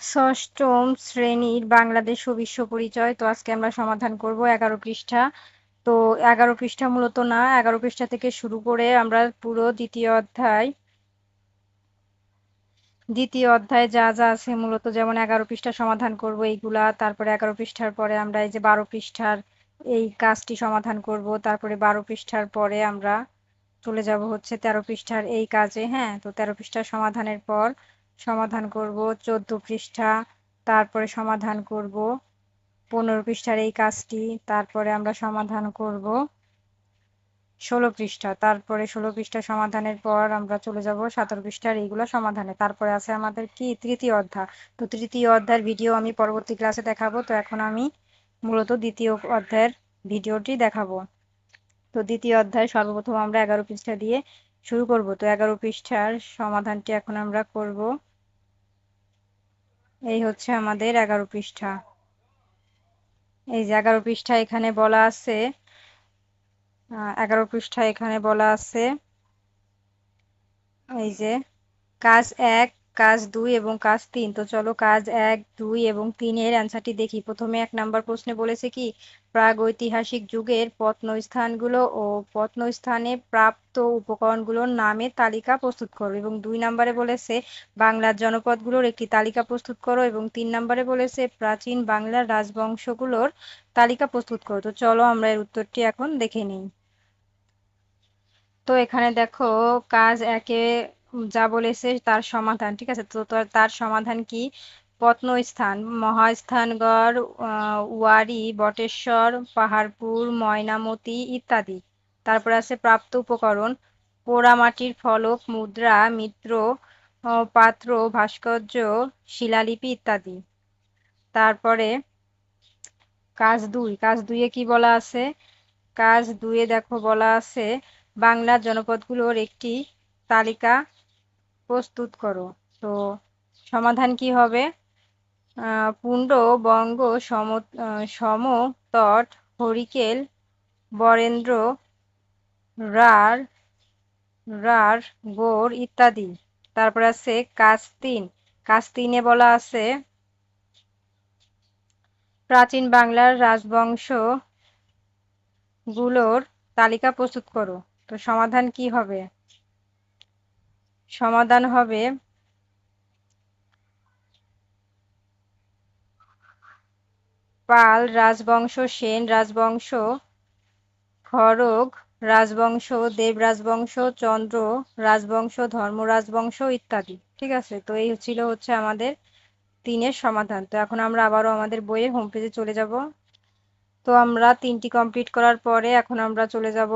ষষ্ঠম শ্রেণির বাংলাদেশ ও বিশ্ব পরিচয়। তো আজকে আমরা সমাধান করব এগারো পৃষ্ঠা। তো এগারো পৃষ্ঠা মূলত না, এগারো পৃষ্ঠা থেকে শুরু করে আমরা পুরো দ্বিতীয় অধ্যায়, দ্বিতীয় অধ্যায়ে যা যা আছে মূলত যেমন এগারো পৃষ্ঠা সমাধান করব এইগুলা, তারপরে এগারো পৃষ্ঠার পরে আমরা এই যে বারো পৃষ্ঠার এই কাজটি সমাধান করব, তারপরে বারো পৃষ্ঠার পরে আমরা চলে যাব হচ্ছে তেরো পৃষ্ঠার এই কাজে হ্যাঁ? তো তেরো পৃষ্ঠার সমাধানের পর সমাধান করব, চোদ্দ পৃষ্ঠা, তারপরে সমাধান করব, পনেরো পৃষ্ঠার এই কাজটি, তারপরে আমরা সমাধান করব, ষোলো পৃষ্ঠা, তারপরে ষোলো পৃষ্ঠা সমাধানের পর আমরা চলে যাব সতেরো পৃষ্ঠার এইগুলো সমাধানে। তারপরে আছে আমাদের কি? তৃতীয় অধ্যায়। তো তৃতীয় অধ্যায়ের ভিডিও আমি পরবর্তী ক্লাসে দেখাবো। তো এখন আমি মূলত দ্বিতীয় অধ্যায়ের ভিডিওটি দেখাবো। তো দ্বিতীয় অধ্যায় সর্বপ্রথম আমরা এগারো পৃষ্ঠা দিয়ে শুরু করব। তো এগারো পৃষ্ঠার সমাধানটি এখন আমরা করব। এই হচ্ছে আমাদের এগারো পৃষ্ঠা। এই যে এগারো পৃষ্ঠা এখানে বলা আছে এগারো পৃষ্ঠা এখানে বলা আছে, এই যে কাজ এক কাজ দুই এবং কাজ তিন। তো চলো কাজ এক, দুই এবং তিনের অ্যান্সারটি দেখি। প্রথমে এক নাম্বার প্রশ্নে বলেছে কি, প্রাগৈতিহাসিক যুগের প্রত্নস্থানগুলো ও প্রত্নস্থানে প্রাপ্ত উপকরণগুলোর নামে তালিকা প্রস্তুত করো এবং দুই নম্বরে বলেছে, বাংলার জনপদগুলোর একটি তালিকা প্রস্তুত করো এবং তিন নম্বরে বলেছে, প্রাচীন বাংলার রাজবংশগুলোর তালিকা প্রস্তুত করো। তো চলো আমরা এর উত্তরটি এখন দেখে নিই। তো এখানে দেখো, কাজ একে যা বলেছে তার সমাধান, ঠিক আছে? তো তার সমাধান কি? প্রত্নস্থান মহাস্থানগড় ওয়ারি, বটেশ্বর, পাহাড়পুর, ময়নামতি ইত্যাদি। তারপর আছে প্রাপ্ত উপকরণ, পোড়ামাটির ফলক, মুদ্রা, মিত্র পাত্র, ভাস্কর্য, শিলালিপি ইত্যাদি। তারপরে কাজ দুই, কাজ দুইয়ে কি বলা আছে? কাজ দুয়ে দেখো বলা আছে, বাংলার জনপদগুলোর একটি তালিকা প্রস্তুত করো। তো সমাধান কি হবে? পুণ্ড, বঙ্গ, সম সমতট হরিকেল, বরেন্দ্র, রার রার, গোর ইত্যাদি। তারপর আছে কাস্তিন। কাস্তিনে বলা আছে প্রাচীন বাংলার রাজবংশগুলোর তালিকা প্রস্তুত করো। তো সমাধান কি হবে? সমাধান হবে। পাল, রাজবংশ, সেন, রাজবংশ, খড়গ, রাজবংশ, দেব রাজবংশ, চন্দ্র রাজবংশ, ধর্ম রাজবংশ ইত্যাদি। ঠিক আছে? তো এই ছিল হচ্ছে আমাদের তিনের সমাধান। তো এখন আমরা আবারও আমাদের বইয়ের হোম পেজে চলে যাব। তো আমরা তিনটি কমপ্লিট করার পরে এখন আমরা চলে যাব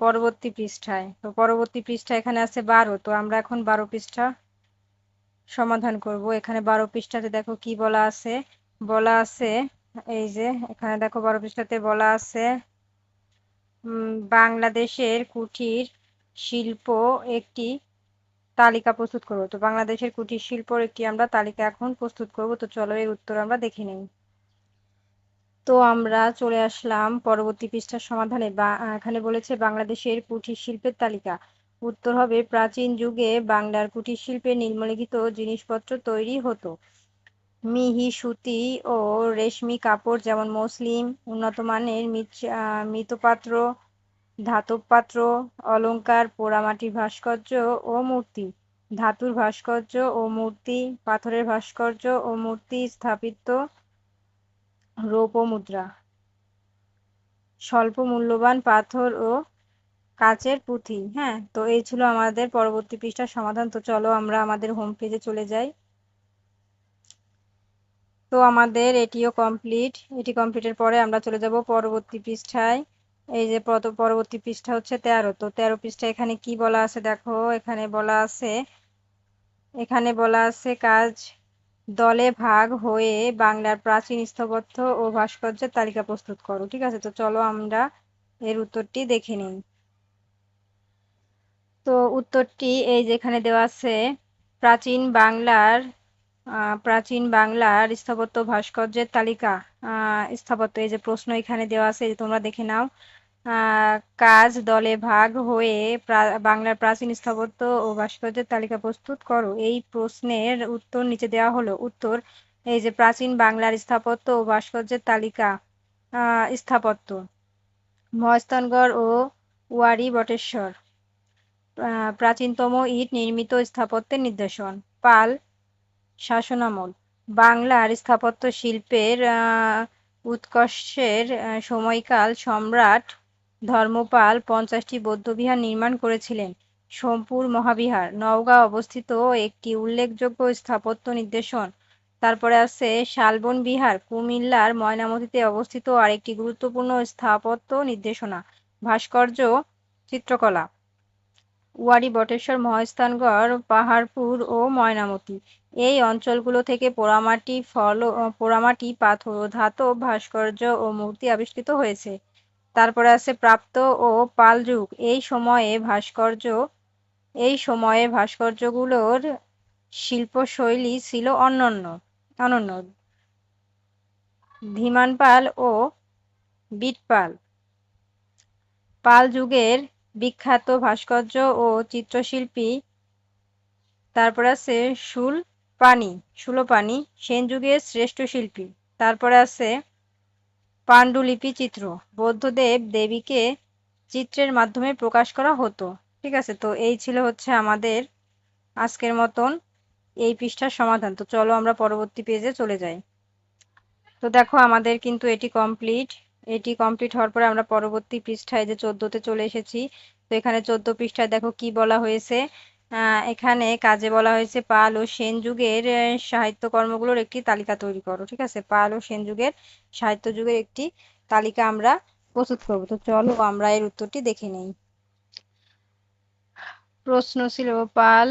পরবর্তী পৃষ্ঠায়। তো পরবর্তী পৃষ্ঠা এখানে আছে বারো। তো আমরা এখন বারো পৃষ্ঠা সমাধান করব। এখানে বারো পৃষ্ঠাতে দেখো কি বলা আছে? বলা আছে, এই যে এখানে দেখো বারো পৃষ্ঠাতে বলা আছে বাংলাদেশের কুটির শিল্প একটি তালিকা প্রস্তুত করব। তো বাংলাদেশের কুটির শিল্পর একটি আমরা তালিকা এখন প্রস্তুত করব। তো চলো এর উত্তর আমরা দেখে নিই। তো আমরা চলে আসলাম পরবর্তী পৃষ্ঠার সমাধানে। বা, এখানে বলেছে বাংলাদেশের কুটির শিল্পের তালিকা। উত্তর হবে, প্রাচীন যুগে বাংলার কুটির শিল্পে নিম্নলিখিত জিনিসপত্র তৈরি হতো। মিহি সুতি ও রেশমি কাপড় যেমন মসলিম, উন্নত মানের মৃৎপাত্র, ধাতব পাত্র অলঙ্কার পোড়ামাটির ভাস্কর্য ও মূর্তি, ধাতুর ভাস্কর্য ও মূর্তি, পাথরের ভাস্কর্য ও মূর্তি স্থাপিত রৌপ মুদ্রা স্বল্প মূল্যবান পাথর ও কাচের পুঁথি হ্যাঁ? তো এই ছিল আমাদের পরবর্তী পৃষ্ঠার সমাধান। তো চলো আমরা আমাদের হোম পেজে চলে যাই। তো আমাদের এটিও কমপ্লিট এটি কমপ্লিটের পরে আমরা চলে যাব পরবর্তী পৃষ্ঠায়। এই যে পরবর্তী পৃষ্ঠা হচ্ছে তেরো। তো তেরো পৃষ্ঠা এখানে কি বলা আছে? দেখো, এখানে বলা আছে, এখানে বলা আছে কাজ দলে ভাগ হয়ে বাংলার প্রাচীন স্থপত্য ও ভাস্কর্যের তালিকা প্রস্তুত করো, ঠিক আছে? তো চলো আমরা এর উত্তরটি দেখে নিই। তো উত্তরটি এই যেখানে দেওয়া আছে, প্রাচীন বাংলার প্রাচীন বাংলার স্থাপত্য ভাস্কর্যের তালিকা স্থাপত্য। এই যে প্রশ্ন এখানে দেওয়া আছে তোমরা দেখে নাও। কাজ দলে ভাগ হয়ে বাংলার প্রাচীন স্থাপত্য ও ভাস্কর্যের তালিকা প্রস্তুত করো। এই প্রশ্নের উত্তর নিচে দেওয়া হলো। উত্তর, এই যে প্রাচীন বাংলার স্থাপত্য ও ভাস্কর্যের তালিকা স্থাপত্য। মহস্তানগড় ও ওয়ারি বটেশ্বর প্রাচীনতম ইট নির্মিত স্থাপত্যের নির্দেশন পাল, শাসনামল। বাংলার স্থাপত্য শিল্পের উৎকর্ষের সময়কাল সম্রাট ধর্মপাল পঞ্চাশটি বৌদ্ধবিহার নির্মাণ করেছিলেন। সোমপুর মহাবিহার, নওগাঁ অবস্থিত একটি উল্লেখযোগ্য স্থাপত্য নির্দেশন তারপরে আছে শালবন বিহার, কুমিল্লার ময়নামতিতে অবস্থিত আরেকটি গুরুত্বপূর্ণ স্থাপত্য নির্দেশনা ভাস্কর্য চিত্রকলা। ওয়ারি বটেশ্বর মহাস্থানগড়, পাহাড়পুর ও ময়নামতি। এই অঞ্চলগুলো থেকে পোড়ামাটি ফল পোড়ামাটি পাথর, ধাতব ভাস্কর্য ও মূর্তি আবিষ্কৃত হয়েছে। তারপরে আছে প্রাপ্ত ও পাল যুগ এই সময়ে ভাস্কর্য, এই সময়ে ভাস্কর্যগুলোর শিল্পশৈলী ছিল অনন্য অনন্য। ধীমান পাল ও বিটপাল। পাল যুগের বিখ্যাত ভাস্কর্য ও চিত্রশিল্পী, তারপর আছে শুল পানি সুলোপানি সেন যুগের শ্রেষ্ঠ শিল্পী। তারপরে আছে পাণ্ডুলিপি চিত্র। বৌদ্ধদেব দেবীকে চিত্রের মাধ্যমে প্রকাশ করা হতো। ঠিক আছে, তো এই ছিল হচ্ছে আমাদের আজকের মতন এই পৃষ্ঠার সমাধান। তো চলো আমরা পরবর্তী পেজে চলে যাই। তো দেখো, আমাদের কিন্তু এটি কমপ্লিট এটি কমপ্লিট হওয়ার পরে আমরা পরবর্তী পৃষ্ঠায় যে চোদ্দতে চলে এসেছি, তো এখানে চোদ্দ পৃষ্ঠায় দেখো কি বলা হয়েছে। এখানে কাজে বলা হয়েছে পাল ও সেন যুগের সাহিত্য কর্মগুলোর একটি তালিকা তৈরি করো, ঠিক আছে? পাল ও সেন যুগের, সাহিত্য যুগের একটি তালিকা আমরা প্রস্তুত করব। তো চলো আমরা এর উত্তরটি দেখে নেই। প্রশ্ন ছিল, পাল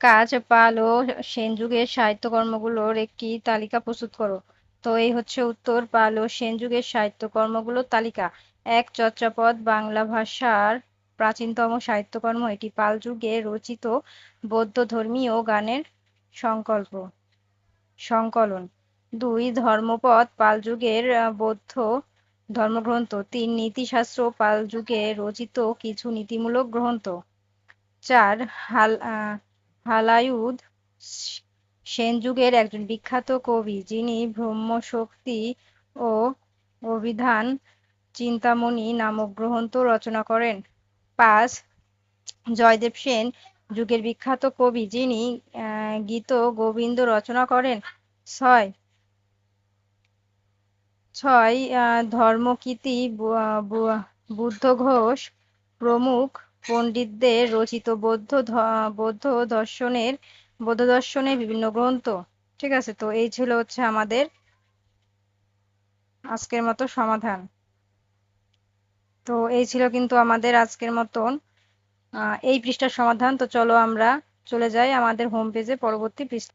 কাজ পাল ও সেন যুগের সাহিত্য কর্মগুলোর একটি তালিকা প্রস্তুত করো। তো এই হচ্ছে উত্তর, পাল ও সেন যুগের সাহিত্য কর্মগুলোর তালিকা। এক চর্যাপদ বাংলা ভাষার প্রাচীনতম সাহিত্যকর্ম, এটি পাল যুগে রচিত বৌদ্ধ ধর্মীয় গানের সংকল্প, সংকলন। দুই ধর্মপদ, পাল যুগের বৌদ্ধ ধর্মগ্রন্থ। তিন নীতিশাস্ত্র, পাল যুগে রচিত কিছু নীতিমূলক গ্রন্থ। চার, হাল হালায়ুদ সেন যুগের একজন বিখ্যাত কবি, যিনি ব্রহ্মশক্তি ও অভিধান চিন্তামণি নামক গ্রন্থ রচনা করেন। পাঁচ জয়দেব সেন যুগের বিখ্যাত কবি যিনি গীত গোবিন্দ রচনা করেন। ছয় ছয় ধর্মকীতি বুদ্ধ ঘোষ প্রমুখ পণ্ডিতদের রচিত বৌদ্ধ বৌদ্ধ দর্শনের বৌদ্ধ দর্শনের বিভিন্ন গ্রন্থ। ঠিক আছে? তো এই ছিল হচ্ছে আমাদের আজকের মতো সমাধান। তো এই ছিল কিন্তু আমাদের আজকের মতন। এই পৃষ্ঠার সমাধান। তো চলো আমরা চলে যাই আমাদের হোম পেজে পরবর্তী পৃষ্ঠা।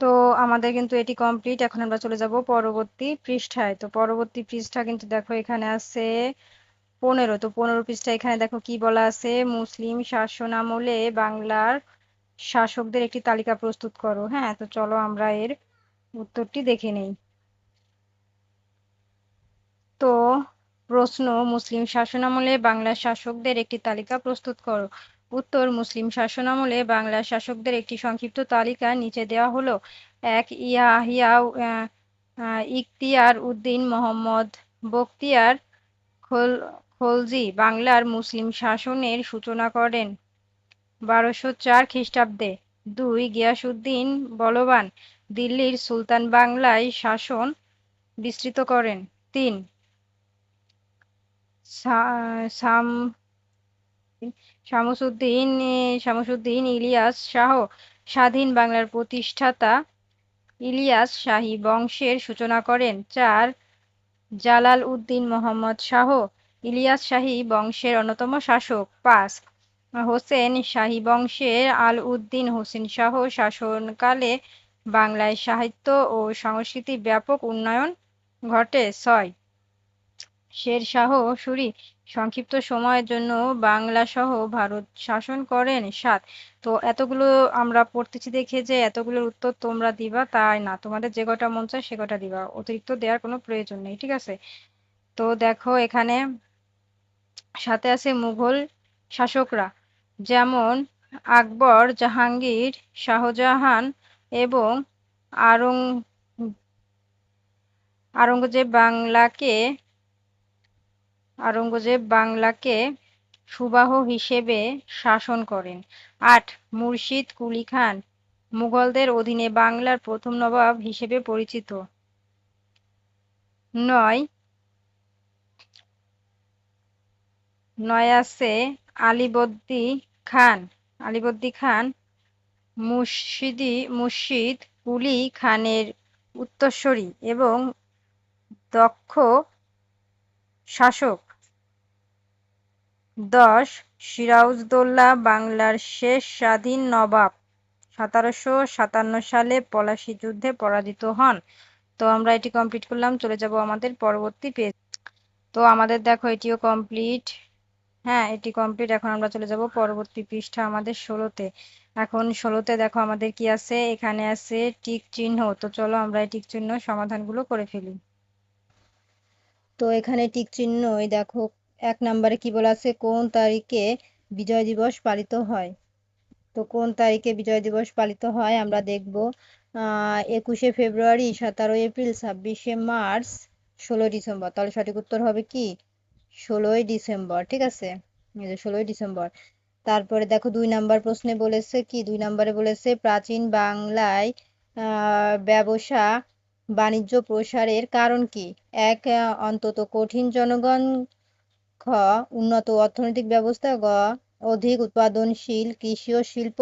তো আমাদের কিন্তু এটি কমপ্লিট এখন আমরা চলে যাব পরবর্তী পৃষ্ঠায়। তো পরবর্তী পৃষ্ঠা কিন্তু দেখো এখানে আছে পনেরো। তো পনেরো পৃষ্ঠা এখানে দেখো কি বলা আছে? মুসলিম শাসন আমলে বাংলার শাসকদের একটি তালিকা প্রস্তুত করো। হ্যাঁ তো চলো আমরা এর উত্তরটি দেখে নেই। তো প্রশ্ন, মুসলিম শাসনামলে বাংলার শাসকদের একটি তালিকা প্রস্তুত করো। উত্তর, মুসলিম শাসনামলে বাংলার শাসকদের একটি সংক্ষিপ্ত তালিকা নিচে দেওয়া হলো। এক ইয়াহিয়া ইখতিয়ার উদ্দিন মোহাম্মদ বখতিয়ার খলজি বাংলার মুসলিম শাসনের সূচনা করেন। বারোশো চার খ্রিস্টাব্দে। দুই গিয়াসুদ্দিন বলবান দিল্লির সুলতান বাংলায় শাসন বিস্তৃত করেন। তিন শামসুদ্দিন শামসুদ্দিন ইলিয়াস শাহ, স্বাধীন বাংলার প্রতিষ্ঠাতা ইলিয়াস শাহী বংশের সূচনা করেন। চার, জালাল উদ্দিন মোহাম্মদ শাহ, ইলিয়াস শাহী বংশের অন্যতম শাসক। পাঁচ, হোসেন শাহী বংশের আল উদ্দিন হোসেন শাহ শাসনকালে বাংলায় সাহিত্য ও সংস্কৃতির ব্যাপক উন্নয়ন ঘটে। ছয় শের শাহ সুরি সংক্ষিপ্ত সময়ের জন্য বাংলা সহ ভারত শাসন করেন সাত। তো এতগুলো আমরা পড়তেছি দেখে যে এতগুলোর উত্তর তোমরা দিবা, তাই না? তোমাদের যে কটা মন চায় সে কটা দিবা। অতিরিক্ত দেওয়ার কোনো প্রয়োজন নেই, ঠিক আছে? তো দেখো এখানে সাথে আছে মুঘল শাসকরা, যেমন আকবর, জাহাঙ্গীর, শাহজাহান এবং আরং আরঙ্গজেব বাংলাকে আরঙ্গজেব বাংলাকে সুবাহ হিসেবে শাসন করেন। আট, মুর্শিদ কুলি খান মুঘলদের অধীনে বাংলার প্রথম নবাব হিসেবে পরিচিত। নয়, নয়াসে আলিবদ্দি খান আলিবদ্দি খান মুর্শিদি, মুর্শিদ কুলি খানের উত্তরসূরি এবং দক্ষ শাসক। দশ সিরাজউদ্দৌলা বাংলার শেষ স্বাধীন নবাব। সতেরোশো সাতান্ন সালে পলাশী যুদ্ধে পরাজিত হন। তো আমরা এটি কমপ্লিট করলাম, চলে যাব আমাদের পরবর্তী পেজ তো আমাদের দেখো এটিও কমপ্লিট হ্যাঁ এটি কমপ্লিট এখন আমরা চলে যাব পরবর্তী পৃষ্ঠা আমাদের ষোলোতে। এখন ষোলোতে দেখো আমাদের কি আছে? এখানে আছে টিক চিহ্ন। তো চলো আমরা এই টিক চিহ্ন সমাধানগুলো করে ফেলি। তো এখানে টিক চিহ্নই দেখো এক নম্বরে কি বলা আছে? কোন তারিখে বিজয় দিবস পালিত হয়? তো কোন তারিখে বিজয় দিবস পালিত হয়? আমরা দেখব একুশে ফেব্রুয়ারি, সতেরোই এপ্রিল, ছাব্বিশে মার্চ, ষোলোই ডিসেম্বর। তাহলে সঠিক উত্তর হবে কি? ষোলোই ডিসেম্বর, ঠিক আছে? ষোলোই ডিসেম্বর। তারপরে দেখো, দুই নাম্বার প্রশ্নে বলেছে কি? দুই নাম্বারে বলেছে, প্রাচীন বাংলায় ব্যবসা বাণিজ্য প্রসারের কারণ কি? এক, অন্তত কঠিন জনগণ খ, উন্নত অর্থনৈতিক ব্যবস্থা, গ, অধিক উৎপাদনশীল কৃষি ও শিল্প,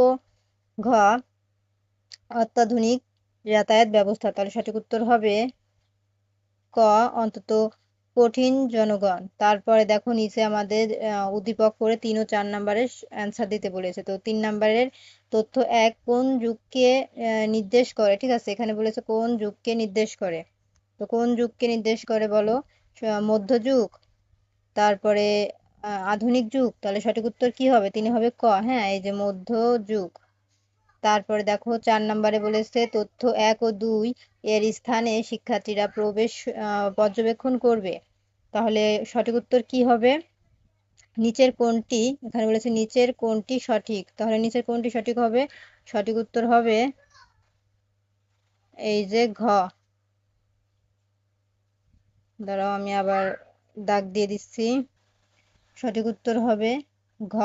ঘ, অত্যাধুনিক যাতায়াত ব্যবস্থা। তাহলে সঠিক উত্তর হবে ক, অন্তত কঠিন জনগণ। তারপরে দেখো নিচে আমাদের উদ্দীপক করে তিন ও চার নাম্বারের অ্যান্সার দিতে বলেছে। তো তিন নাম্বারের তথ্য এক, কোন যুগকে নির্দেশ করে? ঠিক আছে, এখানে বলেছে কোন যুগকে নির্দেশ করে? তো কোন যুগকে নির্দেশ করে বলো? মধ্যযুগ। তারপরে আধুনিক যুগ, তাহলে সঠিক উত্তর কি হবে? তিনি হবে ক হ্যাঁ এই যে মধ্যযুগ তারপরে দেখো, চার নম্বরে বলেছে, তথ্য এক ও দুই, এর স্থানে শিক্ষার্থীরা প্রবেশ পর্যবেক্ষণ করবে। তাহলে সঠিক উত্তর কি হবে? নিচের কোনটি, এখানে বলেছে নিচের কোনটি সঠিক? তাহলে নিচের কোনটি সঠিক হবে? সঠিক উত্তর হবে এই যে ঘ। দাঁড়াও, আমি আবার দাগ দিয়ে দিচ্ছি। সঠিক উত্তর হবে ঘ।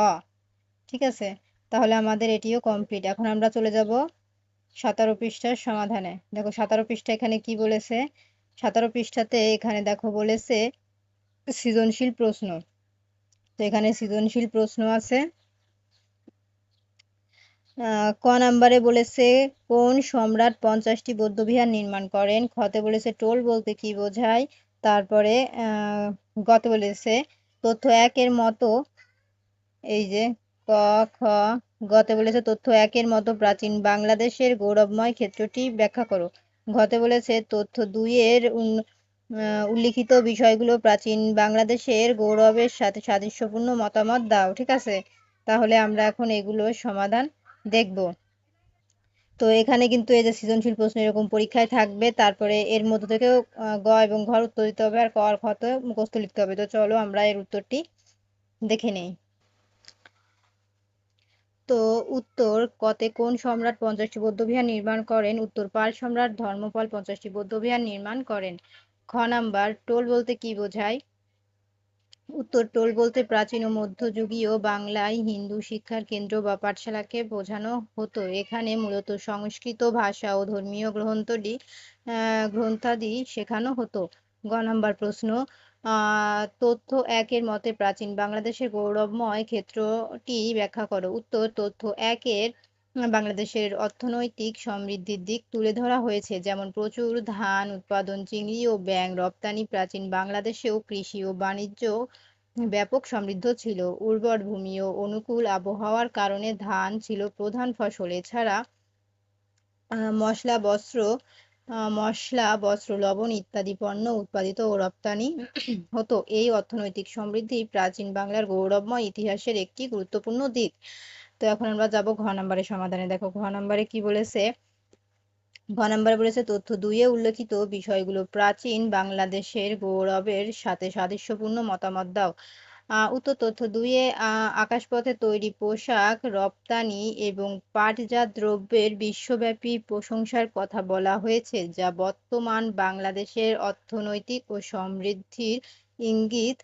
ঠিক আছে? তাহলে আমাদের এটিও কমপ্লিট এখন আমরা চলে যাব সাতারো পৃষ্ঠার সমাধানে। দেখো, সাতারো পৃষ্ঠা এখানে কি বলেছে? সাতারো পৃষ্ঠাতে এখানে দেখো বলেছে সৃজনশীল প্রশ্ন। তো এখানে সৃজনশীল প্রশ্ন আছে। ক নাম্বারে বলেছে, কোন সম্রাট পঞ্চাশটি বৌদ্ধবিহার নির্মাণ করেন? খতে বলেছে, টোল বলতে কি বোঝায়? তারপরে গত বলেছে, তথ্য একের মতো, এই যে, ক, খ, গতে বলেছে, তথ্য একের মতো প্রাচীন বাংলাদেশের গৌরবময় ক্ষেত্রটি ব্যাখ্যা করো। ঘতে বলেছে, তথ্য দুইয়ের উল্লিখিত বিষয়গুলো প্রাচীন বাংলাদেশের গৌরবের সাথে সাদৃশ্যপূর্ণ মতামত দাও, ঠিক আছে? তাহলে আমরা এখন এগুলোর সমাধান দেখব। তো এখানে কিন্তু এই যে সৃজনশীল প্রশ্ন এরকম পরীক্ষায় থাকবে, তারপরে এর মধ্যে থেকেও গ এবং ঘর উত্তর দিতে হবে আর ক আর খ তো মুখস্থ লিখতে হবে। তো চলো আমরা এর উত্তরটি দেখে নেই। তো উত্তর, কতে কোন সম্রাট পঞ্চাশটি বৌদ্ধবিহার নির্মাণ করেন? উত্তর, পাল সম্রাট, ধর্মপাল পঞ্চাশটি বৌদ্ধবিহার নির্মাণ করেন। খ নাম্বার, টোল বলতে কি বোঝায়? উত্তর টোল বলতে প্রাচীন ও মধ্যযুগীয় বাংলায় হিন্দু শিক্ষার কেন্দ্র বা পাঠশালাকে বোঝানো হতো। এখানে মূলত সংস্কৃত ভাষা ও ধর্মীয় গ্রন্থটি গ্রন্থাদি শেখানো হতো। গ নাম্বার প্রশ্ন তথ্য একের মতে প্রাচীন বাংলাদেশের গৌরবময় ক্ষেত্রটি ব্যাখ্যা করো। উত্তর, তথ্য একের বাংলাদেশের অর্থনৈতিক সমৃদ্ধির দিক তুলে ধরা হয়েছে, যেমন প্রচুর ধান, উৎপাদন, চিংড়ি ও ব্যাং রপ্তানি প্রাচীন বাংলাদেশেও কৃষি ও বাণিজ্য ব্যাপক সমৃদ্ধ ছিল। উর্বর ভূমি ও অনুকূল আবহাওয়ার কারণে ধান ছিল প্রধান ফসল। এছাড়া মশলা, বস্ত্র মশলা, বস্ত্র, লবণ ইত্যাদি পণ্য উৎপাদিত ও রপ্তানি হতো। এই অর্থনৈতিক সমৃদ্ধি প্রাচীন বাংলার গৌরবময় ইতিহাসের একটি গুরুত্বপূর্ণ দিক। তো এখন আমরা যাব ঘ নাম্বারের সমাধানে। দেখো, ঘ নাম্বারে কি বলেছে? ঘ নাম্বারে বলেছে, তথ্য দুইয়ে উল্লেখিত বিষয়গুলো প্রাচীন বাংলাদেশের গৌরবের সাথে সাদৃশ্যপূর্ণ মতামত দাও। উত্তর, তথ্য দুইয়ে আকাশপথে তৈরি পোশাক, রপ্তানি এবং পাটজাত দ্রব্যের বিশ্বব্যাপী প্রশংসার কথা বলা হয়েছে, যা বর্তমান বাংলাদেশের অর্থনৈতিক ও সমৃদ্ধির ইঙ্গিত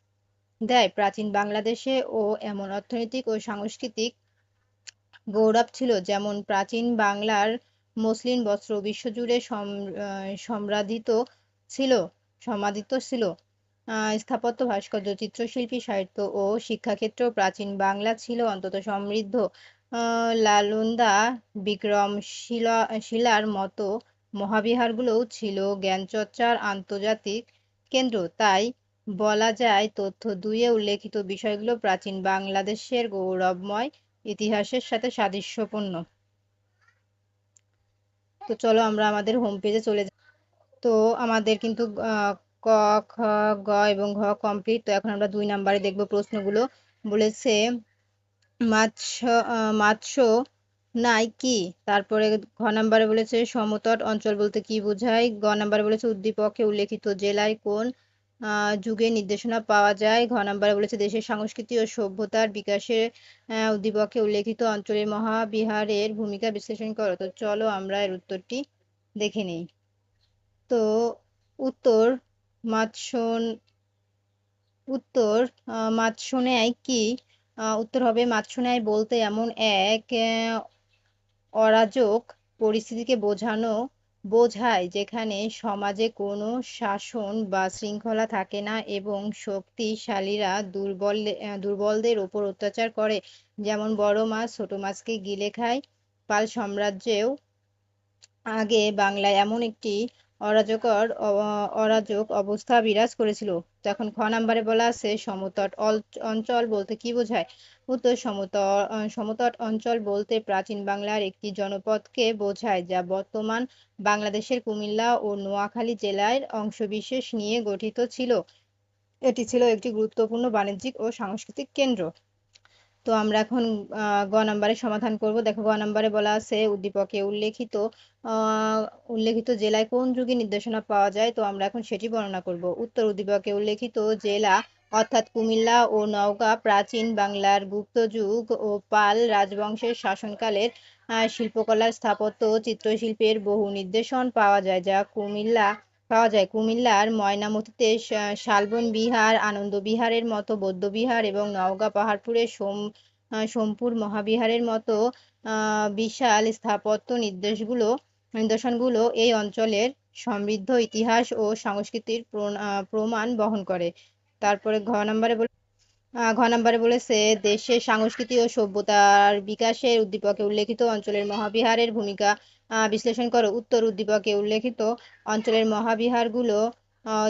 দেয়। প্রাচীন বাংলাদেশে ও এমন অর্থনৈতিক ও সাংস্কৃতিক গৌরব ছিল, যেমন প্রাচীন বাংলার মসলিন বস্ত্র বিশ্বজুড়ে সম- সম্রাধিত ছিল সমাদিত ছিল। স্থাপত্য, ভাস্কর্য, চিত্রশিল্পী, সাহিত্য ও শিক্ষাক্ষেত্রেও প্রাচীন বাংলা ছিল অত্যন্ত সমৃদ্ধ। লালন্দা বিক্রমশিলা শিলার মতো মহাবিহারগুলোও ছিল জ্ঞানচর্চার আন্তর্জাতিক কেন্দ্র। তাই বলা যায়, তথ্য দুইয়ে উল্লেখিত বিষয়গুলো প্রাচীন বাংলাদেশের গৌরবময় ইতিহাসের সাথে সাদৃশ্যপূর্ণ। তো চলো আমরা আমাদের হোম পেজে চলে যাই। তো আমাদের কিন্তু ক খ গ এবং ঘ কমপ্লিট তো এখন আমরা দুই নাম্বারে দেখব প্রশ্নগুলো। বলেছে আহ, মাৎস্য নাই কি? তারপরে ঘ নাম্বারে বলেছে সমতট অঞ্চল বলতে কি বোঝায়? গ নাম্বারে বলেছে উদ্দীপকে উল্লেখিত জেলায় কোন যুগে নির্দেশনা পাওয়া যায়। ঘ নাম্বারে বলেছে দেশের সংস্কৃতি ও সভ্যতার বিকাশে আহ, উদ্দীপকে উল্লেখিত অঞ্চলের মহাবিহারের ভূমিকা বিশ্লেষণ করো। তো চলো আমরা এর উত্তরটি দেখে নেই। তো উত্তর মাৎসন উত্তর আহ, মাৎসন্যায় কি? উত্তর হবে মাৎসন্যায় বলতে এমন এক অরাজক পরিস্থিতিকে বোঝানো বোঝায় যেখানে সমাজে কোনো শাসন বা শৃঙ্খলা থাকে না এবং শক্তিশালীরা দুর্বল দুর্বলদের ওপর অত্যাচার করে। যেমন বড় মাছ, ছোট মাছকে গিলে খায়। পাল সাম্রাজ্যেও আগে বাংলায় এমন একটি অরাজকর অরাজক অবস্থা বিরাজ করেছিল। তখন খ নাম্বারে বলা আছে, সমতট অঞ্চল বলতে কি বোঝায়? উত্তর, সমতট সমতট অঞ্চল বলতে প্রাচীন বাংলার একটি জনপদকে বোঝায়, যা বর্তমান বাংলাদেশের কুমিল্লা ও নোয়াখালী জেলার অংশবিশেষ নিয়ে গঠিত ছিল। এটি ছিল একটি গুরুত্বপূর্ণ বাণিজ্যিক ও সাংস্কৃতিক কেন্দ্র। তো আমরা এখন গ নাম্বারে সমাধান করব। দেখো, গ নাম্বারে বলা আছে, উদ্দীপকে উল্লেখিত উল্লেখিত জেলায় কোন যুগে নির্দেশনা পাওয়া যায়? তো আমরা এখন সেটি বর্ণনা করব। উত্তর, উদ্দীপকে উল্লেখিত জেলা, অর্থাৎ কুমিল্লা ও নওগাঁ, প্রাচীন বাংলার গুপ্ত যুগ ও পাল রাজবংশের শাসনকালের শিল্পকলার স্থাপত্য চিত্রশিল্পের বহু নির্দেশন পাওয়া যায়, যা কুমিল্লা পাওয়া যায়। কুমিল্লার ময়নামতিতে শালবন বিহার, আনন্দ বিহারের মতো, বৌদ্ধ বিহার এবং নওগাঁ, পাহাড়পুরে সোম সোমপুর মহাবিহারের মতো বিশাল স্থাপত্য নির্দেশগুলো, নিদর্শনগুলো এই অঞ্চলের সমৃদ্ধ ইতিহাস ও সংস্কৃতির প্রমাণ বহন করে। তারপরে ঘ নম্বরে বলে ঘ নম্বরে বলেছে, দেশের সংস্কৃতি ও সভ্যতার বিকাশের উদ্দীপকে উল্লেখিত অঞ্চলের মহাবিহারের ভূমিকা বিশ্লেষণ করো। উত্তর উদ্দীপকে উল্লেখিত অঞ্চলের মহাবিহারগুলো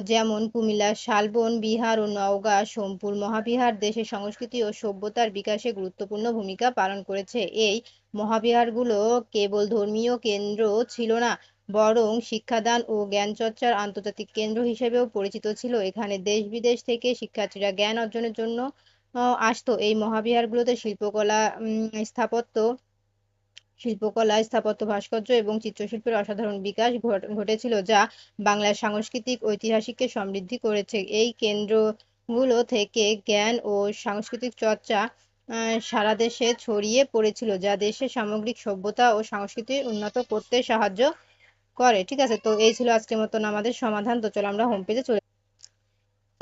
যেমন কুমিল্লার শালবন, বিহার ও নওগাঁ, সোমপুর মহাবিহার দেশের সংস্কৃতি ও সভ্যতার বিকাশে গুরুত্বপূর্ণ ভূমিকা পালন করেছে। এই মহাবিহারগুলো কেবল ধর্মীয় কেন্দ্র ছিল না বরং শিক্ষাদান ও জ্ঞানচর্চার আন্তর্জাতিক কেন্দ্র হিসেবেও পরিচিত ছিল। এখানে দেশ বিদেশ থেকে শিক্ষার্থীরা জ্ঞান অর্জনের জন্য আসতো। এই মহাবিহারগুলোতে শিল্পকলা স্থাপত্য শিল্পকলা, স্থাপত্য ভাস্কর্য এবং চিত্রশিল্পের অসাধারণ বিকাশ ঘটেছিল, যা বাংলার সাংস্কৃতিক ঐতিহাসিককে সমৃদ্ধি করেছে। এই কেন্দ্রগুলো থেকে জ্ঞান ও সাংস্কৃতিক চর্চা সারা দেশে ছড়িয়ে পড়েছিল, যা দেশের সামগ্রিক সভ্যতা ও সংস্কৃতি উন্নত করতে সাহায্য করে, ঠিক আছে? তো এই ছিল আজকের মতন আমাদের সমাধান। তো চলো আমরা হোম পেজে চলে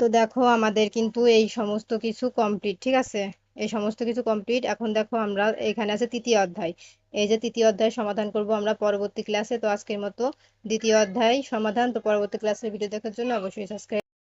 তো দেখো আমাদের কিন্তু এই সমস্ত কিছু কমপ্লিট ঠিক আছে? এই সমস্ত কিছু কমপ্লিট এখন দেখো আমরা এখানে আছে তৃতীয় অধ্যায়। এই যে তৃতীয় অধ্যায় সমাধান করব আমরা পরবর্তী ক্লাসে তো আজকের মতো দ্বিতীয় অধ্যায় সমাধান। তো পরবর্তী ক্লাসের ভিডিও দেখার জন্য অবশ্যই সাবস্ক্রাইব